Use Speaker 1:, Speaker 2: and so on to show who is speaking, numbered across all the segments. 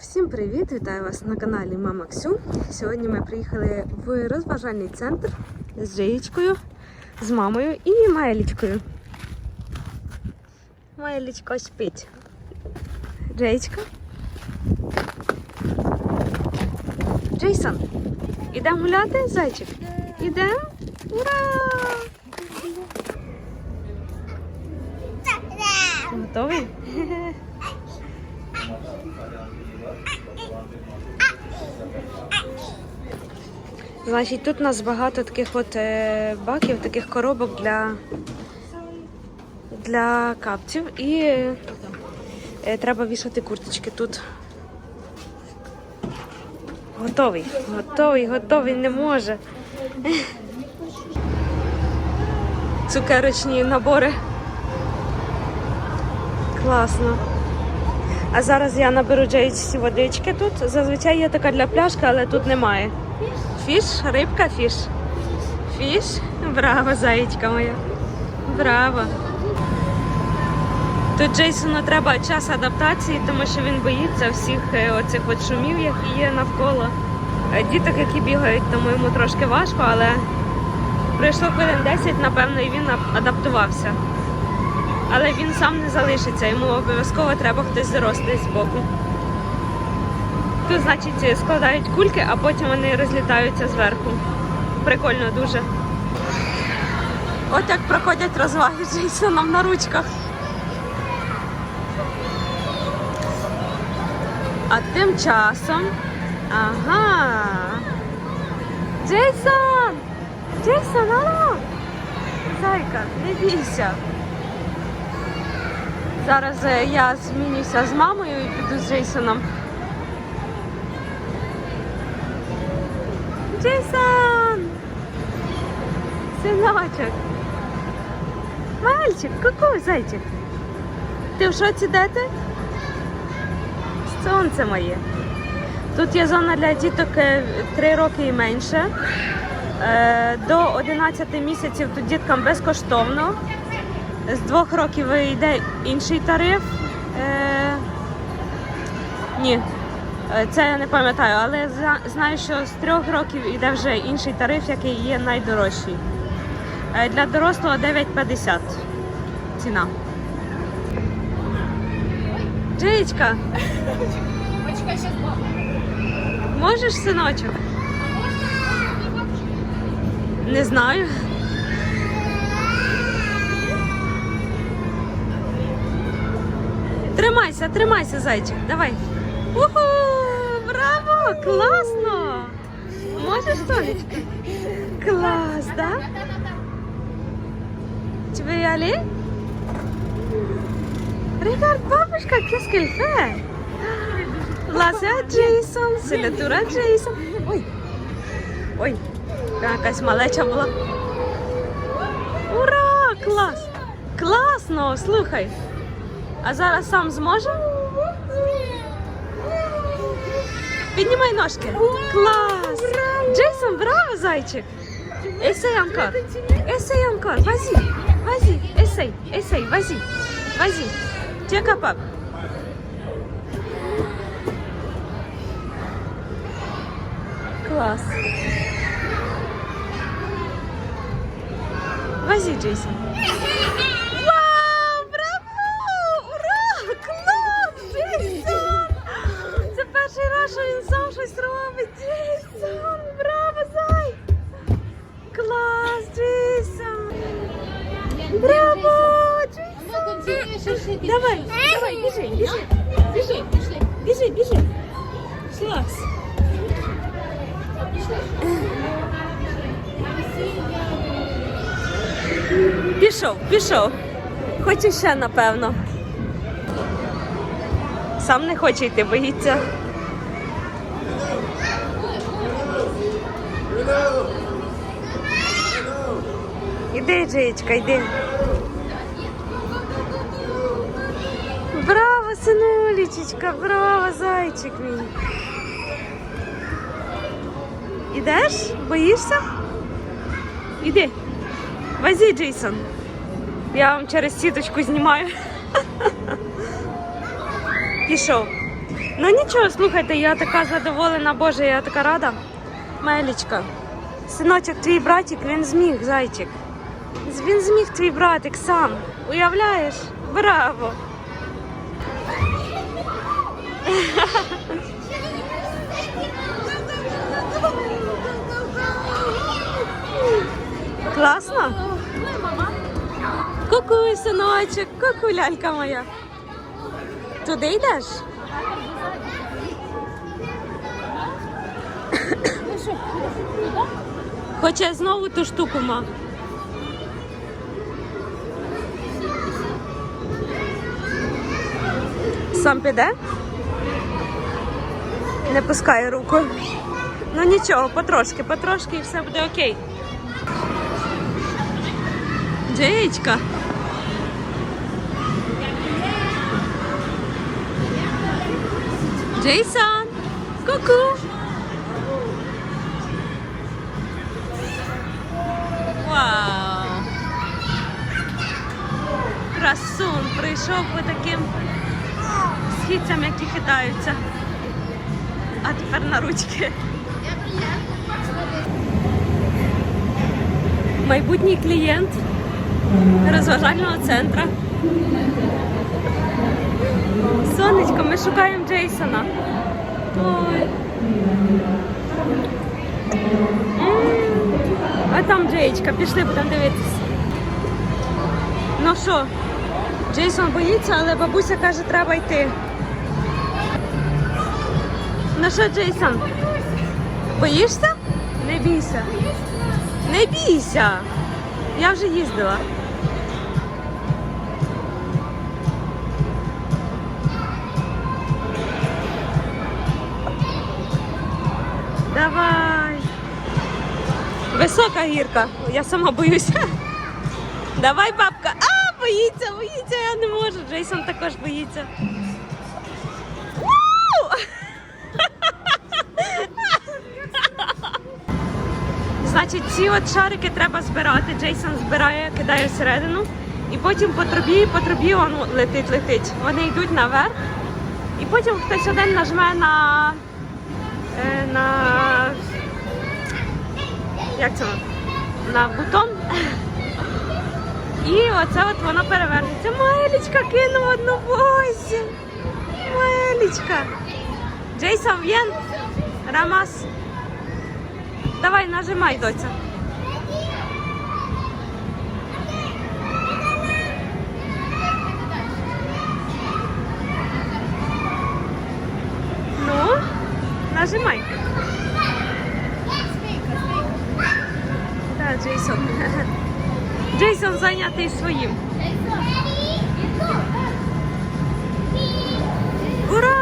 Speaker 1: Всім привіт! Вітаю вас на каналі Мама Ксю. Сьогодні ми приїхали в розважальний центр з Джеєчкою, з мамою і Маєлічкою. Маєлічка спить. Джеєчка. Джейсон, ідемо гуляти, зайчик? Ідемо? Ура! Готовий? Значить, тут у нас багато таких от е, баків, таких коробок для, для капців і е, треба вішати курточки тут. Готовий, готовий, готовий, не може. Цукерочні набори. Класно. А зараз я наберу Джейсі водички тут. Зазвичай є така для пляшки, але тут немає. Фіш, рибка, фіш. Фіш. Браво, заєчка моя. Браво. Тут Джейсону треба час адаптації, тому що він боїться всіх е, оцих от шумів, які є навколо. Е, Діток, які бігають, тому йому трошки важко, але пройшло хвилин 10, напевно, і він адаптувався. Але він сам не залишиться, йому обов'язково треба хтось дорослий з боку. Тут, значить, складають кульки, а потім вони розлітаються зверху. Прикольно дуже. От як проходять розваги з Джейсоном на ручках. А тим часом. Ага. Джейсон! Джейсон, алло! Зайка, не бійся. Зараз е, я змінюся з мамою і піду з Джейсоном. Джейсон! Синочок! Мальчик, какой зайчик? Ти в шоці де ти? Сонце моє. Тут є зона для діток 3 роки і менше. Е, До 11 місяців тут діткам безкоштовно. З двох років йде інший тариф. Е, ні, е, це я не пам'ятаю, але знаю, що з трьох років йде вже інший тариф, який є найдорожчий. Е, для дорослого 9,50 ціна. Джеєчка,
Speaker 2: Почекай, сейчас мама.
Speaker 1: можеш синочок? Не знаю. Тримайся, тримайся, зайчик. Давай. Уху! Браво! Класно! Можеш, сонечко? Клас, да? Tu veux y aller? Regarde, бабушка, qu'est-ce qu'elle fait? Là, c'est à Jason, c'est le tour à Jason. Ой, ой, там якась малеча була. Ура! Клас! Класно! Слухай. А зараз сам зможе? Піднімай ножки. Клас! Джейсон, браво, зайчик! Essaye encore. Essaye encore. Vas-y. Vas-y. Essaye. Essaye. Vas-y. Vas-y. Tu es capable. Класс. Vas-y, Джейсон. Пішов, пішов. Хоче ще, напевно. Сам не хоче йти, боїться. Іди, Джеєчка, йди. Браво, синулічечка, браво, зайчик мій. Ідеш? Боїшся? Іди. Возі, Джейсон. Я вам через сіточку знімаю. Пішов. Ну нічого, слухайте, я така задоволена, Боже, я така рада. Мелічка, синочок, твій братик, він зміг, зайчик. Він зміг твій братик сам. Уявляєш? Браво! Класно? Ку-ку, синочок, ку-ку, лялька моя. Туди йдеш? Хоче знову ту штуку ма. Сам піде? Не пускає руку. Ну нічого, потрошки, потрошки і все буде окей. Джеєчка. Джейсон! Ку-ку! Вау! Красун прийшов по таким східцям, які хитаються. А тепер на ручки. Майбутній клієнт розважального центру. Сонечко, ми шукаємо Джейсона. Ой. А там Джеєчка, пішли, будемо дивитися. Ну що, Джейсон боїться, але бабуся каже, треба йти. Ну що, Джейсон? Боїшся? Не бійся. Не бійся. Я вже їздила. Давай. Висока гірка. Я сама боюся. Давай, бабка. А, боїться, боїться, я не можу. Джейсон також боїться. Значить, ці от шарики треба збирати. Джейсон збирає, кидає всередину. І потім по трубі, по трубі он летить, летить. Вони йдуть наверх. І потім хтось один нажме на. Е, на. Як це? На бутон. І оце от воно перевернеться. Маєлічка кинув одну бозі. Маєлічка. Джейсон В'єн. Рамас. Давай, нажимай, доця. Ну, нажимай. Да, Джейсон. Джейсон зайнятий своїм. Ура!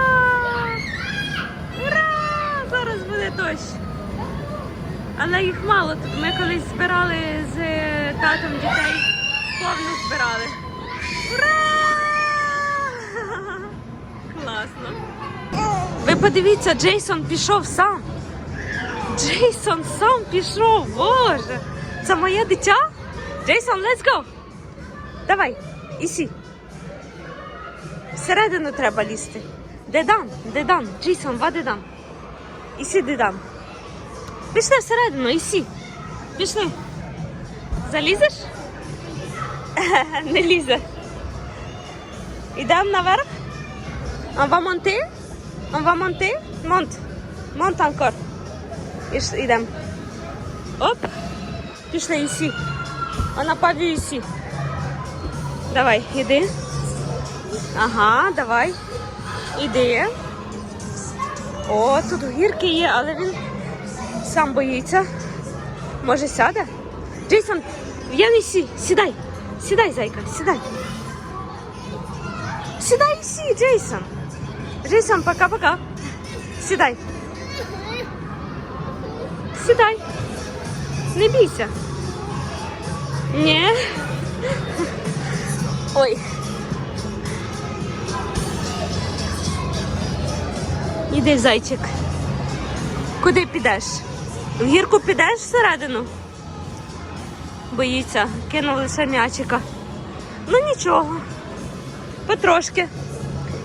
Speaker 1: Ура! Зараз буде дощ. Але їх мало тут. Ми колись збирали з е, татом дітей, повну збирали. Ура! Класно. Ви подивіться, Джейсон пішов сам. Джейсон сам пішов, боже. Це моє дитя? Джейсон, let's go. Давай, ісі. Всередину треба лізти. Дедан, дедан. Джейсон, ва дедан. Ісі дедан. Пішли всередину, ісі. Пішли. Залізеш? Не лізе. Ідемо наверх. On va monter? On va monter? Monte. Monte encore. Ідемо. Оп. Пішли, ісі. Вона паві ісі. Давай, іди. Ага, давай. Іди. О, тут гірки є, але він сам боїться. Може сяде? Джейсон, я не сі. Сідай. Сідай, зайка, сідай. Сідай і сі, Джейсон. Джейсон, пока-пока. Сідай. Сідай. Не бійся. Ні. Ой. Іди, зайчик. Куди підеш? В гірку підеш всередину? Боїться, кинув лише м'ячика. Ну нічого. Потрошки.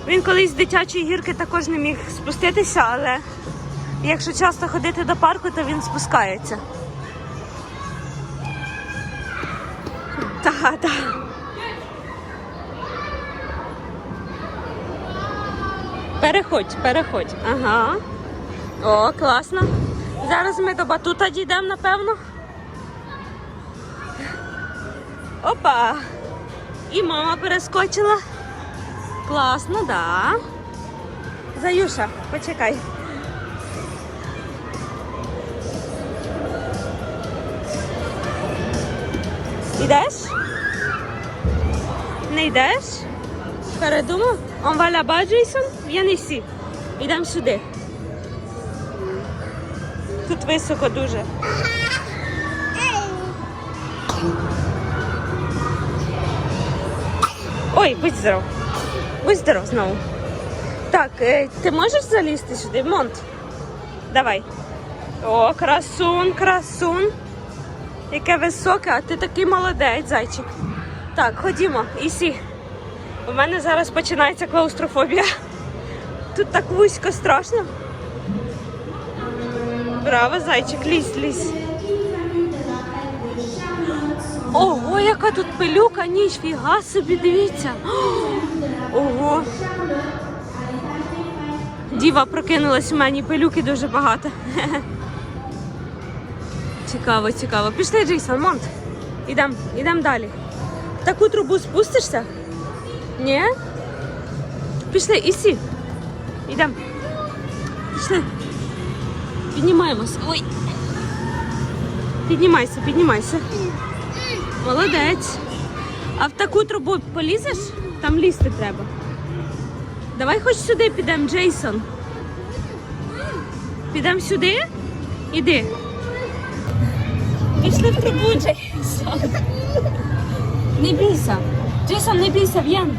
Speaker 1: Він колись з дитячої гірки також не міг спуститися, але якщо часто ходити до парку, то він спускається. Так, так. Переходь, переходь. Ага. О, класно. Зараз ми до батута дійдемо, напевно. Опа! І мама перескочила. Класно, да. Заюша, почекай. Ідеш? Не йдеш? Передумав? Он va là-bas, Джейсон? Viens ici. Ідемо сюди. Тут високо дуже. Ой, будь здоров. Будь здоров знову. Так, е, ти можеш залізти сюди, Монт? Давай. О, красун, красун. Яке високе, а ти такий молодець, зайчик. Так, ходімо, Ісі. У мене зараз починається клаустрофобія. Тут так вузько страшно. Браво, зайчик, лізь, лізь. Ого, яка тут пилюка, ніфіга собі, дивіться. Ого. Діва прокинулась у мені, пилюки дуже багато. Цікаво, цікаво. Пішли, Джейсон, Монт. Ідемо, ідемо далі. Таку трубу спустишся? Ні? Пішли, Ісі. Ідемо. Пішли. Піднімаємось. Ой. Піднімайся, піднімайся. Молодець. А в таку трубу полізеш? Там лізти треба. Давай хоч сюди підемо, Джейсон. Підемо сюди? Іди. Пішли в трубу, Джейсон. Не бійся. Джейсон, не бійся, в'ян.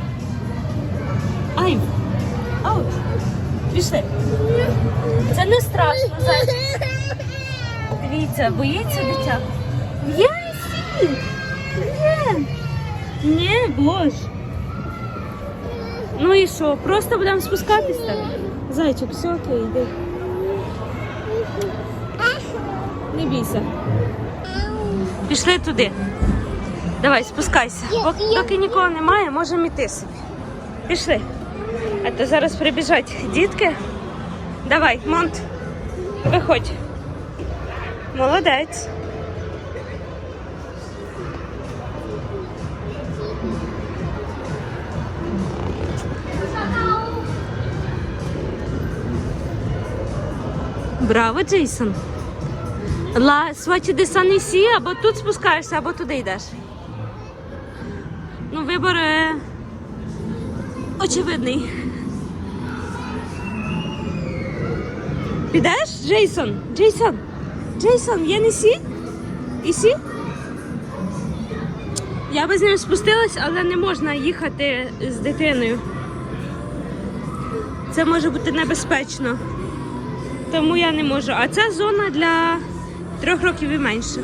Speaker 1: Ай. Аут. Пішли. Це не страшно, зайчик. Дивіться, боїться дитя. Єсі! Ні. Ні, бож. Ну і що? Просто будемо спускатись так? Зайчик, все окей, йди. Не бійся. Пішли туди. Давай, спускайся. Поки, нікого немає, можемо йти собі. Пішли. А то зараз прибіжать дітки. Давай, Монт, виходь. Молодець. Браво, Джейсон. Ла свачі де Санісі, або тут спускаєшся, або туди йдеш. Ну, вибор очевидний. Підеш, Джейсон? Джейсон? Джейсон, є несі? Ісі? Я би з ним спустилась, але не можна їхати з дитиною. Це може бути небезпечно. Тому я не можу. А це зона для трьох років і менше.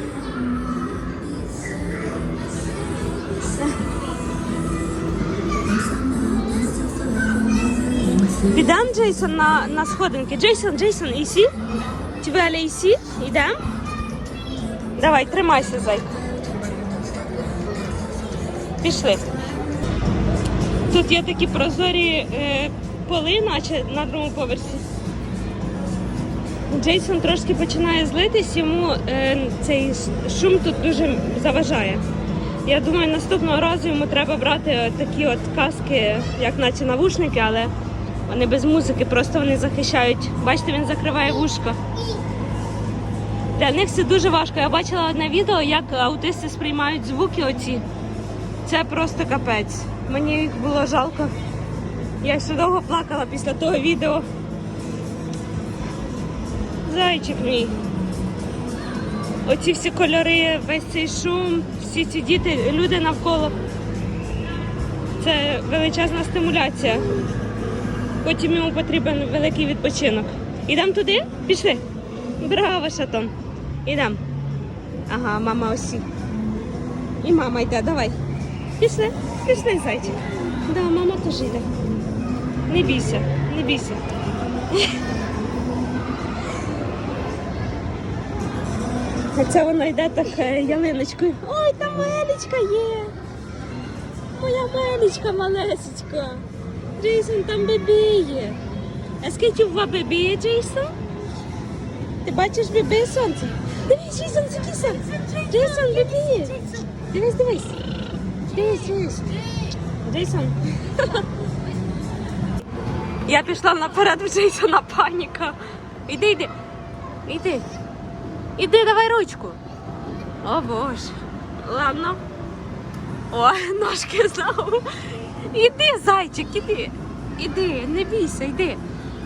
Speaker 1: Підемо, Джейсон, на, на сходинки. Джейсон, Джейсон, ісі? Але ісі? Йдемо? Давай, тримайся, зайка. Пішли. Тут є такі прозорі е, поли, наче на другому поверсі. Джейсон трошки починає злитись, йому е, цей шум тут дуже заважає. Я думаю, наступного разу йому треба брати такі от каски, як наче навушники, але вони без музики, просто вони захищають. Бачите, він закриває вушко. Для них це дуже важко. Я бачила одне відео, як аутисти сприймають звуки оці. Це просто капець. Мені їх було жалко. Я ще довго плакала після того відео. Зайчик мій. Оці всі кольори, весь цей шум, всі ці діти, люди навколо. Це величезна стимуляція. Потім йому потрібен великий відпочинок. Ідемо туди? Пішли. Браво, шатон. Ідемо. Ага, мама осі. І мама йде, давай. Пішли, пішли, зайчик. Да, мама теж йде. Не бійся, не бійся. А це вона йде так е, ялиночкою. Ой, там Елічка є. Моя Мелічка малесечка. Джейсон, там бебі є. А скільки в бебі є, Джейсон? Ти бачиш бебі сонце? Дивись, Джейсон, закися. Джейсон, бебі є. Дивись, дивись. Дивись, дивись. Джейсон. Я пішла наперед в Джейсона паніка. Іди, іди. Іди. Іди, давай ручку. О боже. Ладно. О, ножки знову. Іди, зайчик, іди. Іди, не бійся, іди.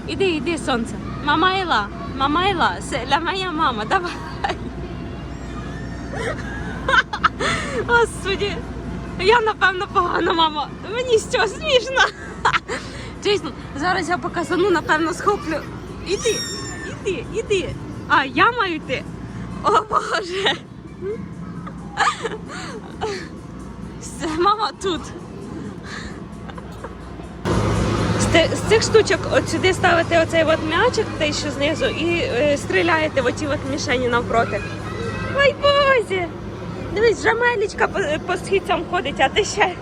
Speaker 1: Іди, іди, сонце. Мамайла, мамайла, це моя мама, давай. Господи, я напевно погана мама. Мені що смішно. Чесно, зараз я показану, напевно, схоплю. Іди, іди, іди. А, я маю йти. О Боже. Мама тут. З, цих штучок от сюди ставите оцей от м'ячик, той що знизу, і е, стріляєте в оті от мішені навпроти. Ой, Боже! Дивись, Жамелічка по, по східцям ходить, а ти ще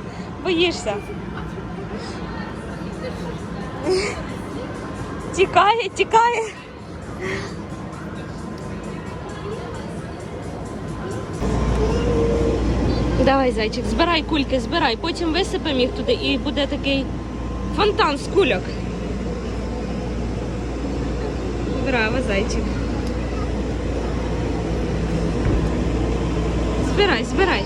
Speaker 1: боїшся. Тікає, тікає. Давай, зайчик, збирай кульки, збирай, потім висипемо їх туди і буде такий фонтан з кульок. Браво, зайчик. Збирай, збирай.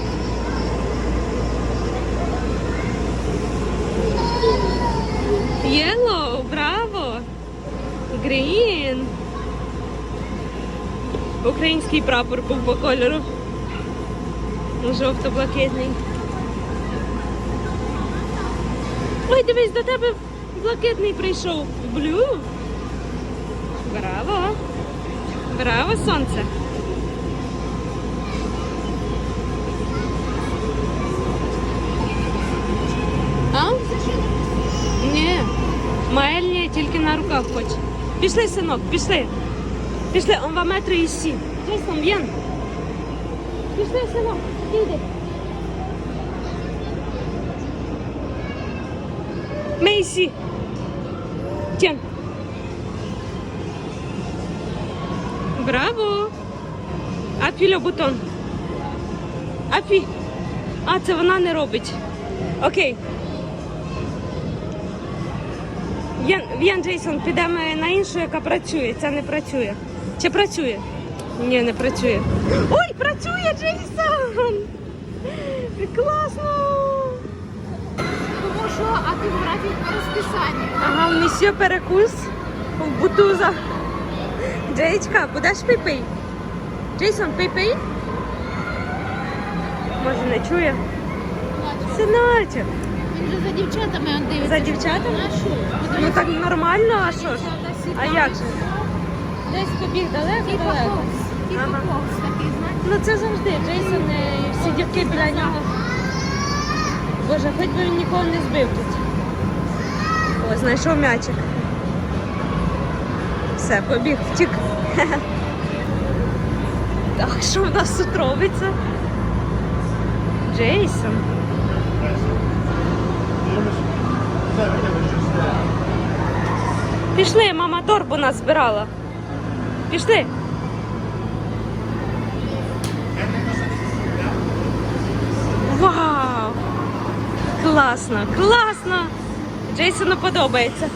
Speaker 1: Yellow, браво! Green. Український прапор був по кольору. Жовто-блакитний. Ой, дивись, до тебе блакитний прийшов. Блю. Браво. Браво, сонце. А? Ні. Маельні тільки на руках хоче. Пішли, синок, пішли. Пішли, он mettre ici. Jason, viens. Пішли, синок, іди. Mais ici. Браво. Appuie le bouton. Appuie. А, це вона не робить. Окей. В'ян Джейсон, підемо на іншу, яка працює. Ця не працює. Чи працює? Ні, не працює. Ой, працює Джейсон! Класно!
Speaker 2: Що, а ти в графік по розписанню.
Speaker 1: Ага, в місьо перекус в бутуза. Джеєчка, будеш пий-пий? Джейсон, пий-пий? Може не чує? Синочок.
Speaker 2: Він же за дівчатами он дивиться.
Speaker 1: За дівчатами?
Speaker 2: А що?
Speaker 1: Ну так нормально, а що ж? А як же? Десь побіг далеко, далеко. Ага.
Speaker 2: такий, знаєш.
Speaker 1: Ну це завжди. Джейсон е, і всі дівки біля нього. Боже, хоч би він нікого не збив тут. О, знайшов м'ячик. Все, побіг, втік. Так, що в нас тут робиться? Джейсон. Пішли, мама торбу нас збирала. Пішли. Вау! Класно, класно! Джейсону подобається.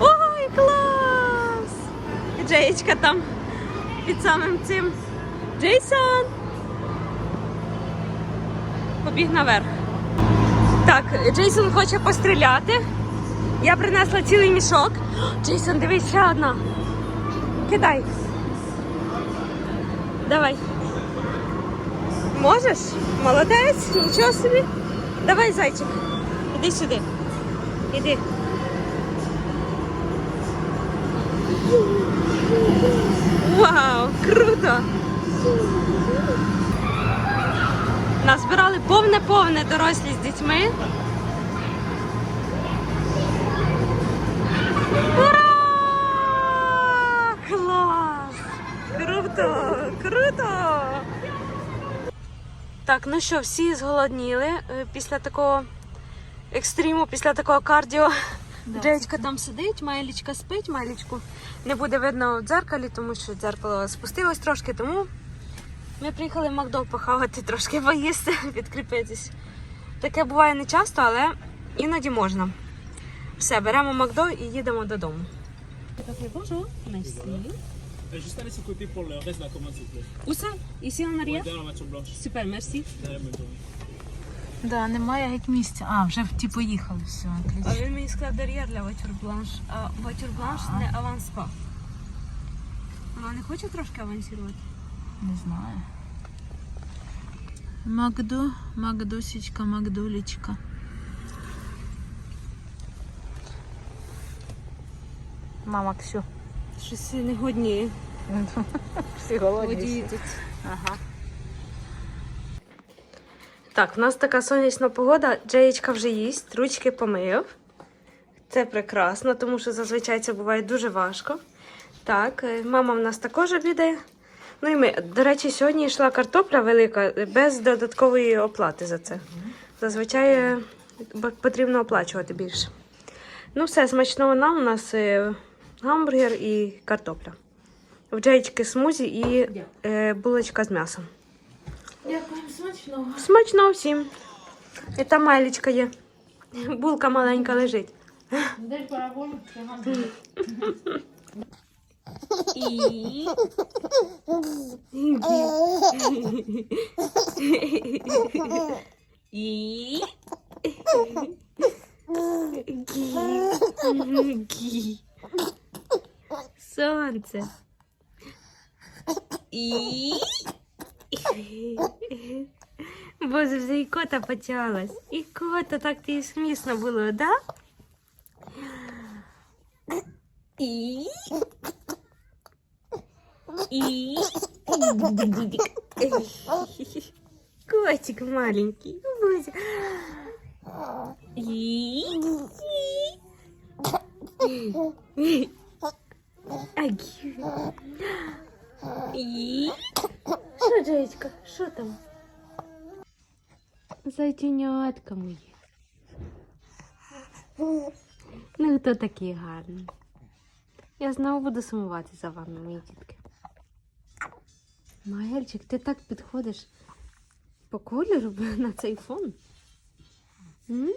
Speaker 1: Ой, клас! І Джеєчка там під самим цим. Джейсон! Побіг наверх. Так, Джейсон хоче постріляти. Я принесла цілий мішок. Джейсон, дивись, ще одна. Кидай. Давай. Можеш? Молодець, нічого собі. Давай, зайчик. Іди сюди. Іди. Вау, круто! Назбирали повне-повне дорослі з дітьми. Ура! Клас! Круто! Круто! Так, ну що, всі зголодніли е, після такого екстриму, після такого кардіо. Джеєчка там сидить, Майлічка спить, Майлічку не буде видно в дзеркалі, тому що дзеркало спустилось трошки, тому ми приїхали в Макдо похавати трошки поїсти, підкріпитись. Таке буває не часто, але іноді можна. Все, беремо Макдо і їдемо додому. Bonjour, merci.
Speaker 3: Juste aller sur le pour le reste de la commande, s'il vous plaît.
Speaker 1: Où ça Ici en arrière
Speaker 3: Derrière la voiture blanche.
Speaker 1: Super, merci.
Speaker 3: Derrière la voiture.
Speaker 2: Да, немає геть місця. А, вже ті поїхали, все,
Speaker 1: А він мені сказав derrière для blanche, а voiture blanche не аванс pas. Вона не хоче трошки авансувати?
Speaker 2: Не знаю. Макду, Макдусечка, Макдулечка. Мама Ксю.
Speaker 1: Щось не годніє.
Speaker 2: Всі
Speaker 1: Водії тут.
Speaker 2: Ага.
Speaker 1: Так, в нас така сонячна погода. Джеєчка вже їсть, ручки помив. Це прекрасно, тому що зазвичай це буває дуже важко. Так, е, мама в нас також обідає. Ну і ми, до речі, сьогодні йшла картопля велика без додаткової оплати за це. Зазвичай е, потрібно оплачувати більше. Ну, все, смачного нам. У нас е, гамбургер і картопля. В Джеєчки смузі і булочка з м'ясом.
Speaker 2: Дякуємо, смачного.
Speaker 1: Смачно всім. І там майлічка є. Булка маленька лежить.
Speaker 2: Дай параболю,
Speaker 1: І... І... Гі. Сонце. І... Боже, вже і кота почалась. І кота так ти смішно було, да? І... І... Котик маленький. Боже. І... Агі. І... Що, Джеєчка, що там? Зайченятка мої. Ну, хто такий гарний? Я знову буду сумувати за вами, мої дітки. Маельчик, ти так підходиш по кольору на цей фон. М?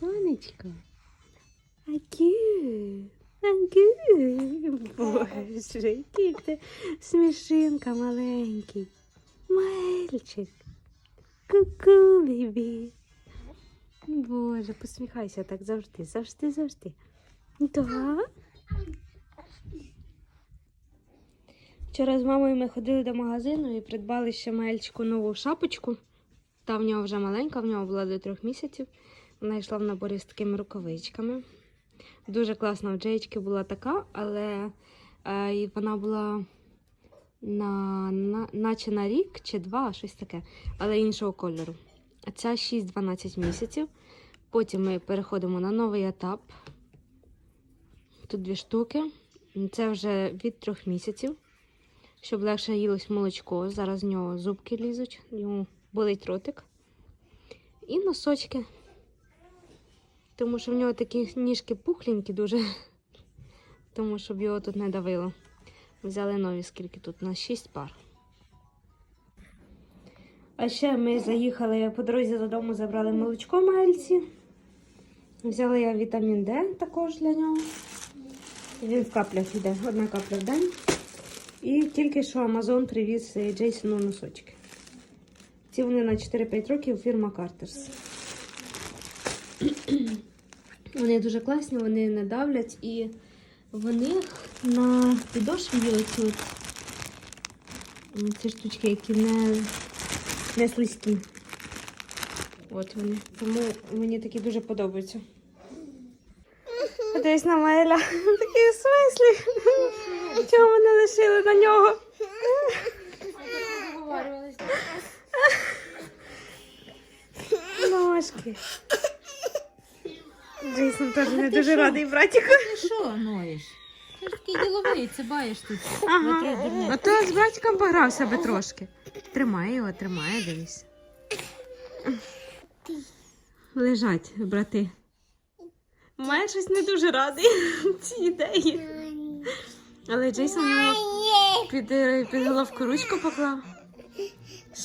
Speaker 1: Сонечко. Агю. Агю. Боже, який ти смішинка маленький. Маельчик. Ку-ку, бібі. Боже, посміхайся так завжди, завжди, завжди. Да? Вчора з мамою ми ходили до магазину і придбали ще Маельчику нову шапочку. Та в нього вже маленька, в нього була до трьох місяців. Вона йшла в наборі з такими рукавичками. Дуже класна в Джеєчки була така, але е, вона була на, на, наче на рік чи два, щось таке, але іншого кольору. А ця 6-12 місяців. Потім ми переходимо на новий етап. Тут дві штуки. Це вже від трьох місяців, щоб легше їлось молочко. Зараз з нього зубки лізуть, йому болить ротик. І носочки. Тому що в нього такі ніжки пухленькі дуже. Тому щоб його тут не давило. Взяли нові, скільки тут? На 6 пар. А ще ми заїхали по дорозі додому, забрали молочко Мельці. Взяли я вітамін Д також для нього. Він в каплях йде, одна капля в день. І тільки що Амазон привіз Джейсону носочки. Ці вони на 4-5 років фірма Carter's. Вони дуже класні, вони не давлять і в них на підошві є оці ці штучки, які не, не слизькі. От вони. Тому мені такі дуже подобаються. Десь на Маеля. Такий в смислі. Чого мене лишили на нього? Ножки. Джейсон теж не дуже радий братіку.
Speaker 2: Ти що ноєш? Ти ж такий діловий, це баєш тут.
Speaker 1: Ага. А то з братиком погрався би трошки. Тримай його, тримай, дивись. Лежать, брати. Має щось не дуже радий цій ідеї. Але Джейсон йому під, е, під головку ручку поклав.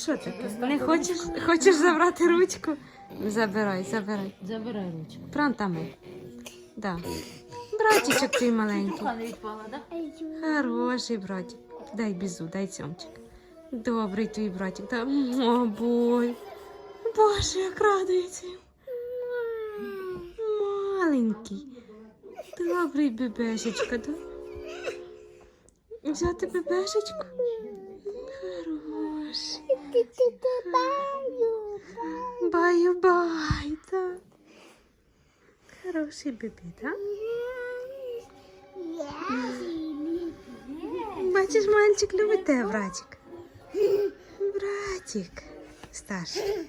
Speaker 1: Що таке? Не хочеш? Хочеш забрати ручку? Забирай, забирай.
Speaker 2: Забирай ручку.
Speaker 1: Прантами. Да. Братічок твій маленький.
Speaker 2: Не відпала, так?
Speaker 1: Хороший братик. Дай бізу, дай цьомчик. Добрий твій братик. Да. О, бой. Боже, як радується. Маленький. Добрий бебешечка, да? Взяти бебешечку? Хороший. Баю-бай, да. Хороший бебі, да? Бачиш, мальчик любить тебе, братик. Братик. Старший.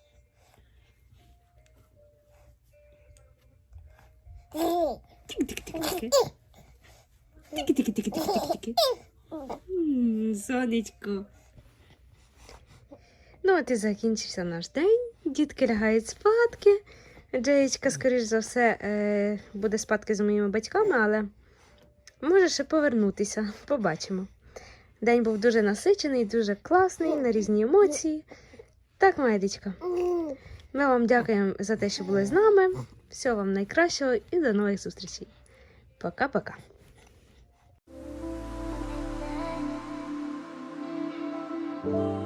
Speaker 1: М, Сонечко. Ну, от і закінчився наш день. Дітки лягають спадки. Джеєчка, скоріш за все, е, буде спадки з моїми батьками, але може ще повернутися. Побачимо. День був дуже насичений, дуже класний, на різні емоції. Так, моя дічка. Ми вам дякуємо за те, що були з нами. Всього вам найкращого і до нових зустрічей. Пока-пока.
Speaker 4: Thank